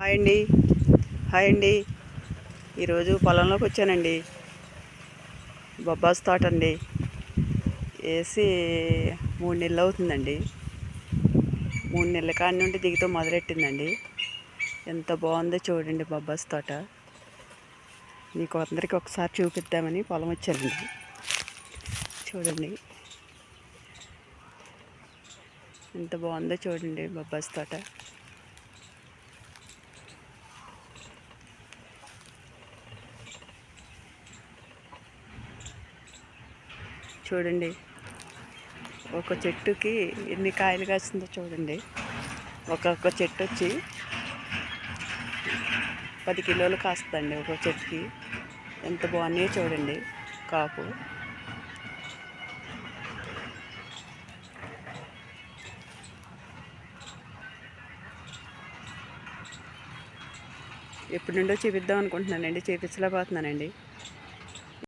Hi అండి. Hi అండి. ఈరోజు పొలంలోకి వచ్చానండి. బొబ్బాస్ తోట అండి. వేసి మూడు నెలలు అవుతుందండి. మూడు నెలల కాడి నుండి దిగుతూ మొదలెట్టిందండి. ఎంత బాగుందో చూడండి బొబ్బాస్ తోట. మీకు అందరికీ ఒకసారి చూపిద్దామని పొలం వచ్చానండి. చూడండి. ఎంత బాగుందో చూడండి బొబ్బాస్ తోట. చూడండి. ఒక చెట్టుకి ఎన్ని కాయలు కాస్తుందో చూడండి. ఒక్కొక్క చెట్టు వచ్చి పది కిలోలు కాస్తుందండి ఒక చెట్టుకి. ఎంత బాగున్నాయో చూడండి కాపు. ఎప్పటి నుండో చూపిద్దాం అనుకుంటున్నానండి చూపించలేకపోతున్నానండి.